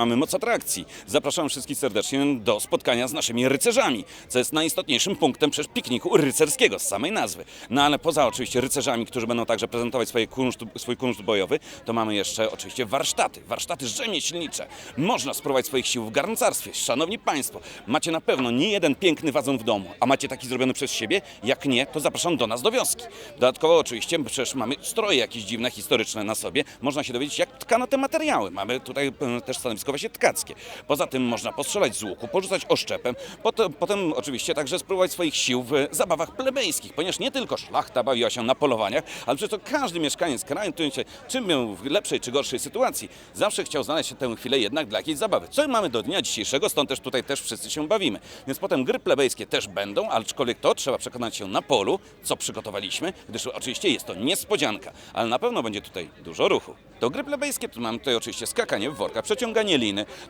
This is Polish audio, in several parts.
mamy moc atrakcji. Zapraszam wszystkich serdecznie do spotkania z naszymi rycerzami, co jest najistotniejszym punktem przecież pikniku rycerskiego z samej nazwy. No ale poza oczywiście rycerzami, którzy będą także prezentować swoje kunszt, swój kunszt bojowy, to mamy jeszcze oczywiście warsztaty, warsztaty rzemieślnicze. Można spróbować swoich sił w garncarstwie. Szanowni Państwo, macie na pewno nie jeden piękny wazon w domu, a macie taki zrobiony przez siebie? Jak nie, to zapraszam do nas do wioski. Dodatkowo oczywiście przecież mamy stroje jakieś dziwne, historyczne na sobie. Można się dowiedzieć, jak tkano te materiały. Mamy tutaj e, też stanowisko właśnie tkackie. Poza tym można postrzelać z łuku, porzucać oszczepem. Potem, potem oczywiście także spróbować swoich sił w zabawach plebejskich, ponieważ nie tylko szlachta bawiła się na polowaniach, ale przecież to każdy mieszkaniec kraju, się, czym był w lepszej czy gorszej sytuacji, zawsze chciał znaleźć tę chwilę jednak dla jakiejś zabawy. Co mamy do dnia dzisiejszego, stąd też tutaj też wszyscy się bawimy. Więc potem gry plebejskie też będą, aczkolwiek to trzeba przekonać się na polu, co przygotowaliśmy, gdyż oczywiście jest to niespodzianka, ale na pewno będzie tutaj dużo ruchu. Do gry plebejskie tu mamy tutaj oczywiście skakanie w workach, przeciąganie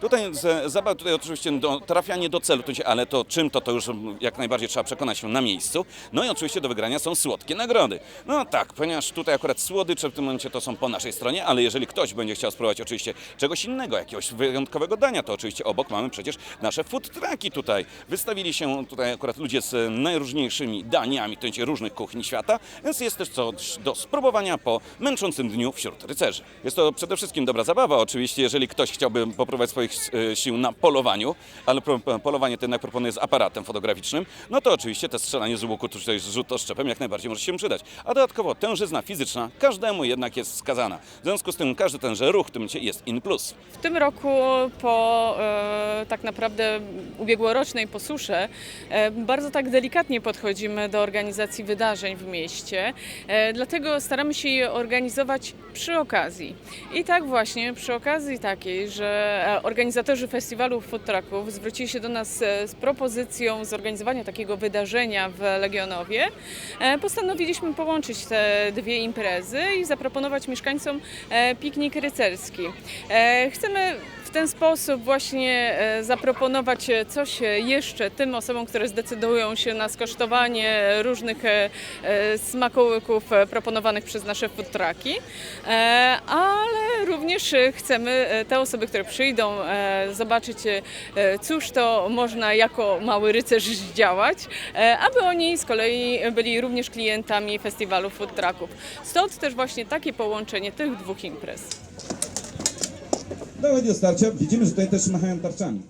Tutaj zabawa, tutaj oczywiście do, trafianie do celu, ale to czym to, to już jak najbardziej trzeba przekonać się na miejscu. No i oczywiście do wygrania są słodkie nagrody. No tak, ponieważ tutaj akurat słodycze w tym momencie to są po naszej stronie, ale jeżeli ktoś będzie chciał spróbować oczywiście czegoś innego, jakiegoś wyjątkowego dania, to oczywiście obok mamy przecież nasze food trucki tutaj. Wystawili się tutaj akurat ludzie z najróżniejszymi daniami, to znaczy różnych kuchni świata, więc jest też coś do spróbowania po męczącym dniu wśród rycerzy. Jest to przede wszystkim dobra zabawa, oczywiście, jeżeli ktoś chciałby popróbować swoich e, sił na polowaniu, ale pro, polowanie to jednak proponuję z aparatem fotograficznym, no to oczywiście te strzelanie z łuku, czy też rzut oszczepem jak najbardziej może się przydać. A dodatkowo tężyzna fizyczna każdemu jednak jest wskazana. W związku z tym każdy tenże ruch w tym jest in plus. W tym roku po e, tak naprawdę ubiegłorocznej posusze e, bardzo tak delikatnie podchodzimy do organizacji wydarzeń w mieście, e, dlatego staramy się je organizować przy okazji. I tak właśnie przy okazji takiej, że e, organizatorzy festiwalu food trucków zwrócili się do nas e, z propozycją zorganizowania takiego wydarzenia w Legionowie, e, postanowiliśmy połączyć te dwie imprezy i zaproponować mieszkańcom e, piknik rycerski. E, Chcemy w ten sposób właśnie e, zaproponować e, coś e, jeszcze tym osobom, które zdecydują się na skosztowanie różnych smakołyków proponowanych przez nasze food trucki, ale również chcemy te osoby, które przyjdą zobaczyć, cóż to można jako mały rycerz działać, aby oni z kolei byli również klientami festiwalu food trucków. Stąd też właśnie takie połączenie tych dwóch imprez. Do starcia. Widzimy, że tutaj też machają tarczami.